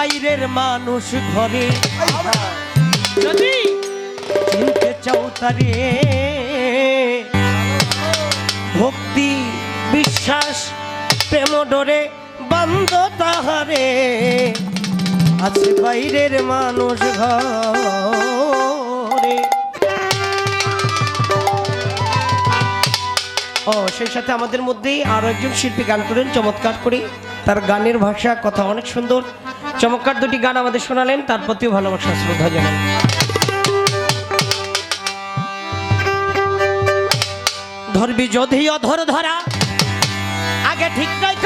বাইরের মানুষ ঘরে। যদি চিনতে চাও তারে, ভক্তি, বিশ্বাস, প্রেম ডরে বন্ধ তাহারে। আছে বাইরের মানুষ ঘরে। ও, সেই সাথে আমাদের মধ্যেই আরও একজন শিল্পী গান করেন, চমৎকার করে। তার গানের ভাষা, কথা অনেক সুন্দর। চমৎকার দুটি গান আমাদের শোনালেন, তার প্রতিও ভালোবাসা, শ্রদ্ধা জানান। ধরবি যদি অধর ধরা, আগে ঠিক নয়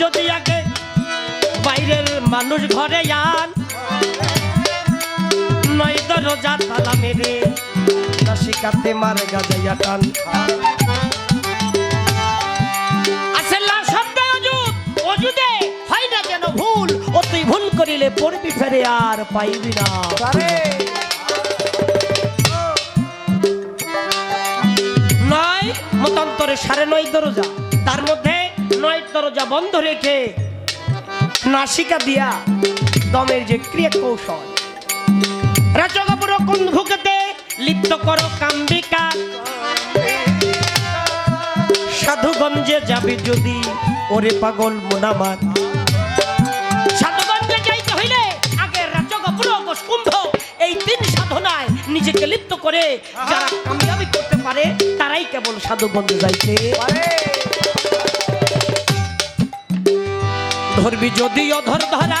যদি আগে বাইরের মানুষ ঘরে যান নয় দরজা তালা মেরে নাসিকাতে মারে গাজাইয়া টান। আসেল্লা শব্দ অজুদ অজুদে না যেন ভুল? ও তুই ভুল করিলে পড়বি ফেরে আর পাইবি না। নয় মতান্তরে সাড়ে নয় দরজা। তার মধ্যে নয় দরজা বন্ধ রেখে নাসিকা দিয়া দমের যে ক্রিয়া কৌশল রাজগপুর কুন্ধুকতে লিপ্ত করো কাম্বিকা। সাধুগঞ্জে যাবি যদি, ওরে পাগল মোনামার সাধুগঞ্জে যাইতে হইলে আগে রাজগপুর কুম্ভ এই তিন সাধনায় নিজেকে লিপ্ত করে যারা কামিয়াবি করতে পারে, তারাই কেবল সাধুগঞ্জে যাইতে। ধরবি যদি অধর ধরা